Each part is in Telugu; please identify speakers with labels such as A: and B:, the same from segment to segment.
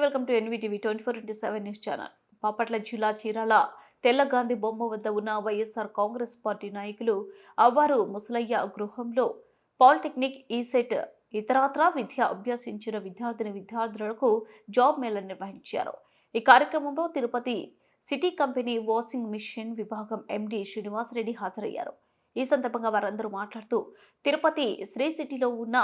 A: Welcome to NVTV twenty four into seven news channel. Bapatla జిల్లా చీరాల తెల్లగాంధీ బొమ్మ వద్ద ఉన్న వైఎస్ఆర్ కాంగ్రెస్ పార్టీ నాయకులు అవ్వారు ముసలయ్య గృహంలో పాలిటెక్నిక్ ఈసెట్ ఇతరత్రా విద్య అభ్యసించిన విద్యార్థిని విద్యార్థులకు జాబ్ మేళ నిర్వహించారు. ఈ కార్యక్రమంలో Tirupati city company washing machine విభాగం ఎండి శ్రీనివాసరెడ్డి హాజరయ్యారు. ఈ సందర్భంగా వారందరూ మాట్లాడుతూ తిరుపతి శ్రీ సిటీలో ఉన్న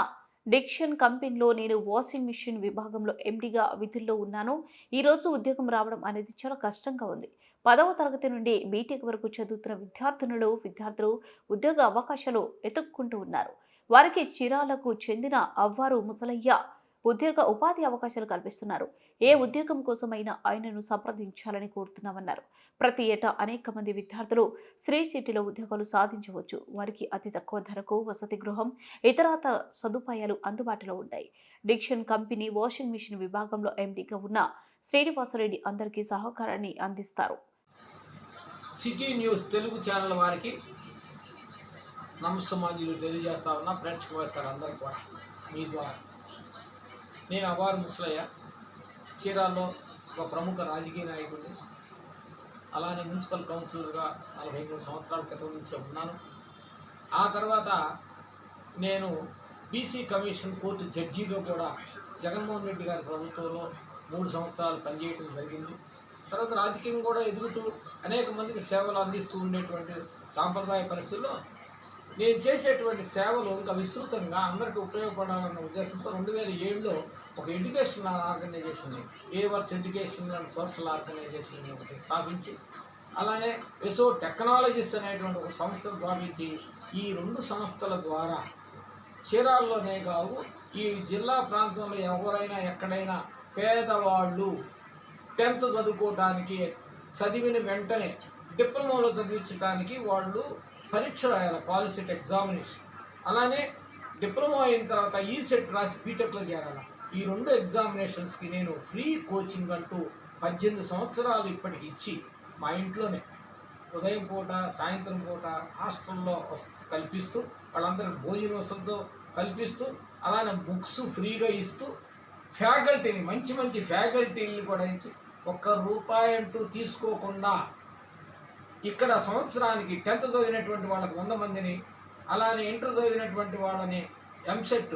A: డిక్షన్ కంపెనీలో నేను వాషింగ్ మిషన్ విభాగంలో ఎండిగా విధుల్లో ఉన్నాను. ఈరోజు ఉద్యోగం రావడం అనేది చాలా కష్టంగా ఉంది. పదవ తరగతి నుండి బీటెక్ వరకు చదువుతున్న విద్యార్థినులు విద్యార్థులు ఉద్యోగ అవకాశాలు ఎతుక్కుంటూ ఉన్నారు. వారికి చిరాలకు చెందిన అవ్వారు ముసలయ్య ఉద్యోగ ఉపాధి అవకాశాలు కల్పిస్తున్నారు. ఏ ఉద్యోగం కోసమైనా ఆయనను సంప్రదించాలని కోరుతున్నామన్నారు. ప్రతి ఏటా అనేక మంది విద్యార్థులు శ్రీ సిటీలో ఉద్యోగాలు సాధించవచ్చు. వారికి అతి తక్కువ ధరకు వసతి గృహం ఇతరత సదుపాయాలు అందుబాటులో ఉంటాయి. డిక్షన్ కంపెనీ వాషింగ్ మిషన్ విభాగంలో ఎండీగా ఉన్న శ్రీనివాసరెడ్డి అందరికీ సహకారాన్ని అందిస్తారు.
B: సిటీ న్యూస్ తెలుగు ఛానల్ వారికి నమస్సమాంజలు తెలియజేస్తా ఉన్నా ప్రేక్షక కూడా మీ ద్వారా. నేను అవారు ముసలయ్య. చీరాల్లో ఒక ప్రముఖ రాజకీయ నాయకుడు అలానే మున్సిపల్ కౌన్సిలర్గా నలభై మూడు సంవత్సరాల క్రితం నుంచి ఉన్నాను. ఆ తర్వాత నేను బీసీ కమిషన్ కోర్టు జడ్జిగా కూడా జగన్మోహన్ రెడ్డి గారి ప్రభుత్వంలో మూడు సంవత్సరాలు పనిచేయటం జరిగింది. తర్వాత రాజకీయం కూడా ఎదుగుతూ అనేక మందికి సేవలు అందిస్తూ ఉండేటువంటి సాంప్రదాయ పరిస్థితుల్లో నేను చేసేటువంటి సేవలు ఇంకా విస్తృతంగా అందరికీ ఉపయోగపడాలన్న ఉద్దేశంతో రెండు వేల ఏడులో ఒక ఎడ్యుకేషన్ ఆర్గనైజేషన్ ఏవర్స్ ఎడ్యుకేషన్ అండ్ సోషల్ ఆర్గనైజేషన్ ఒకటి స్థాపించి అలానే ఎసో టెక్నాలజీస్ అనేటువంటి ఒక సంస్థను స్థాపించి ఈ రెండు సంస్థల ద్వారా చీరాల్లోనే కావు ఈ జిల్లా ప్రాంతంలో ఎవరైనా ఎక్కడైనా పేదవాళ్ళు టెన్త్ చదువుకోవటానికి చదివిన వెంటనే డిప్లొమాలో చదివించడానికి వాళ్ళు పరీక్ష రాయాలి పాలిసెట్ ఎగ్జామినేషన్. అలానే డిప్లొమా అయిన తర్వాత ఈ సెట్ రాసి బీటెక్లో చేరాలి. ఈ రెండు ఎగ్జామినేషన్స్కి నేను ఫ్రీ కోచింగ్ అంటూ పద్దెనిమిది సంవత్సరాలు ఇప్పటికి ఇచ్చి మా ఇంట్లోనే ఉదయం పూట సాయంత్రం పూట హాస్టల్లో కల్పిస్తూ వాళ్ళందరికీ భోజన వసతితో కల్పిస్తూ అలానే బుక్స్ ఫ్రీగా ఇస్తూ ఫ్యాకల్టీని మంచి మంచి ఫ్యాకల్టీని కూడా ఇచ్చి ఒక్క రూపాయి అంటూ తీసుకోకుండా ఇక్కడ సంవత్సరానికి టెన్త్ చదివినటువంటి వాళ్ళకి వంద మందిని అలానే ఇంటర్ చదివినటువంటి వాళ్ళని ఎంసెట్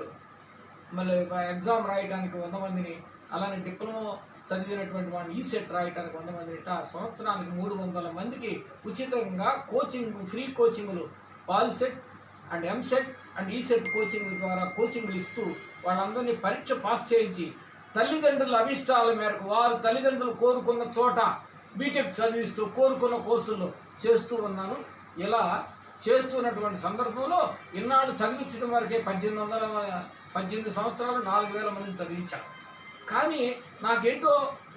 B: మళ్ళీ ఎగ్జామ్ రాయడానికి వంద మందిని అలానే డిప్లొమా చదివినటువంటి వాడిని ఈసెట్ రాయడానికి వంద మంది ఇట్లా సంవత్సరానికి మూడు వందల మందికి ఉచితంగా coaching free కోచింగ్లు. POLYCET and EAMCET and ECET coaching ద్వారా కోచింగ్లు ఇస్తూ వాళ్ళందరినీ పరీక్ష పాస్ చేయించి తల్లిదండ్రుల అభిష్టాల మేరకు వారు తల్లిదండ్రులు కోరుకున్న చోట బీటెక్ చదివిస్తూ కోరుకున్న కోర్సులు చేస్తూ ఉన్నాను ఇలా చేస్తున్నటువంటి సందర్భంలో ఇన్నాళ్ళు చదివించడం వరకే పద్దెనిమిది వందల పద్దెనిమిది సంవత్సరాలు నాలుగు వేల మందిని చదివించాను కానీ నాకేంటో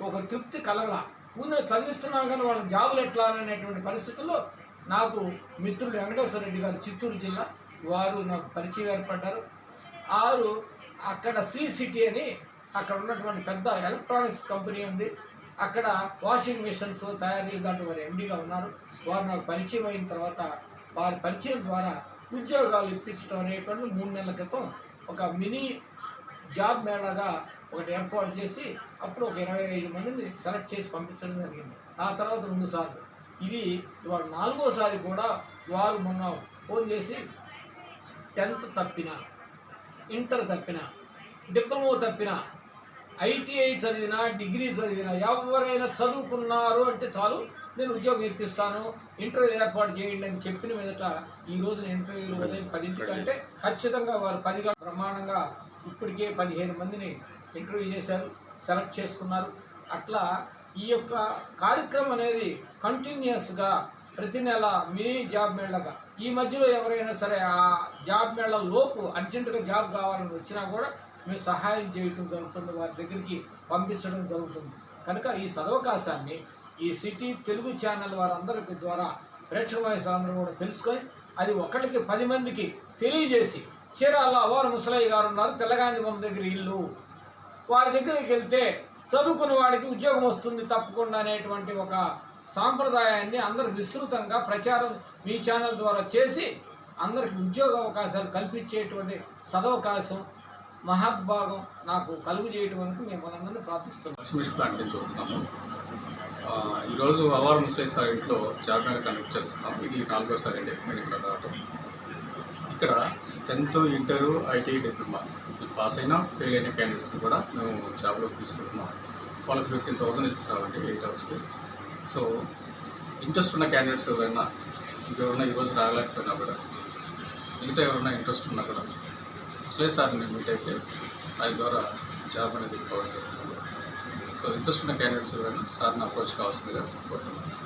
B: ఒక తృప్తి కలగల. ఊరిని చదివిస్తున్నాను కానీ వాళ్ళ జాబులు ఎట్లా అనేటువంటి పరిస్థితుల్లో నాకు మిత్రుడు వెంకటేశ్వర రెడ్డి గారు చిత్తూరు జిల్లా వారు నాకు పరిచయం ఏర్పడ్డారు. ఆరు అక్కడ శ్రీ సిటీ అని అక్కడ ఉన్నటువంటి పెద్ద ఎలక్ట్రానిక్స్ కంపెనీ ఉంది. అక్కడ వాషింగ్ మిషన్స్ తయారు చేసే దాంట్లో వారు ఎండీగా ఉన్నారు. వారు నాకు పరిచయం అయిన తర్వాత వారి పరిచయం ద్వారా ఉద్యోగాలు ఇప్పించడం అనేటువంటి మూడు నెలల క్రితం ఒక మినీ జాబ్ మేళాగా ఒకటి ఏర్పాటు చేసి అప్పుడు ఒక ఇరవై ఐదు మందిని సెలెక్ట్ చేసి పంపించడం జరిగింది. ఆ తర్వాత రెండు సార్లు. ఇది వాడు నాలుగోసారి కూడా వారు మొన్న ఫోన్ చేసి టెన్త్ తప్పిన ఇంటర్ తప్పిన డిప్లొమా తప్పిన ఐటీఐ చదివినా డిగ్రీ చదివిన ఎవరైనా చదువుకున్నారు అంటే చాలు. నేను ఉద్యోగం ఇప్పిస్తాను ఇంటర్వ్యూ ఏర్పాటు చేయండి అని చెప్పిన మీదట ఈ రోజున ఇంటర్వ్యూలు ఉదయం పదింటికి అంటే ఖచ్చితంగా వారు పది ప్రమాణంగా ఇప్పటికే పదిహేను మందిని ఇంటర్వ్యూ చేశారు సెలెక్ట్ చేసుకున్నారు. అట్లా ఈ యొక్క కార్యక్రమం అనేది కంటిన్యూస్గా ప్రతి నెల మినీ జాబ్ మేళగా ఈ మధ్యలో ఎవరైనా సరే ఆ జాబ్ మేళ లోపు అర్జెంటుగా జాబ్ కావాలని వచ్చినా కూడా మేము సహాయం చేయటం జరుగుతుంది వారి దగ్గరికి పంపించడం జరుగుతుంది. కనుక ఈ సదవకాశాన్ని ఈ సిటీ తెలుగు ఛానల్ వారందరికి ద్వారా ప్రేక్షక వయసులందరూ కూడా తెలుసుకొని అది ఒకళ్ళకి పది మందికి తెలియజేసి చీరాల్లో అవారు ముసలయ్య గారు ఉన్నారు తెల్లగాంధి బొమ్మ దగ్గర ఇల్లు. వారి దగ్గరికి వెళ్తే చదువుకున్న వాడికి ఉద్యోగం వస్తుంది తప్పకుండా అనేటువంటి ఒక సాంప్రదాయాన్ని అందరు విస్తృతంగా ప్రచారం మీ ఛానల్ ద్వారా చేసి అందరికి ఉద్యోగ అవకాశాలు కల్పించేటువంటి సదవకాశం మహాభాగం నాకు కలుగు చేయటం వరకు మేము అందరినీ ప్రార్థిస్తున్నాం.
C: ఈరోజు అవార్ ముస్లిం సార్ ఇంట్లో జాబ్ కండక్ట్ చేస్తున్నాం. ఇది నాలుగోసారి అండి. నేను ఇక్కడ రావటం. ఇక్కడ tenth inter IT diploma. Pass అయినా ఫెయిల్ అయిన క్యాండిడేట్స్ని కూడా మేము జాబ్లో తీసుకుంటున్నాం. వాళ్ళకి ఫిఫ్టీన్ థౌసండ్ ఇస్తున్నామండి ఎయిట్ అవర్స్కి సో ఇంట్రెస్ట్ ఉన్న క్యాండిడేట్స్ ఎవరైనా ఇంకెవరైనా ఈరోజు రాగలేకపోయినా కూడా మిగతా ఎవరైనా ఇంట్రెస్ట్ ఉన్నా కూడా అసలే సార్ని మీట్ అయితే దాని ద్వారా జాబ్ అనేది ప్రొవైడ్ చేస్తున్నాము సో ఇంట్రెస్ట్ ఉన్న క్యాండిడేట్స్ ఎవరైనా సార్ని అప్రోచ్ కావాల్సిందిగా కోరుతున్నాను.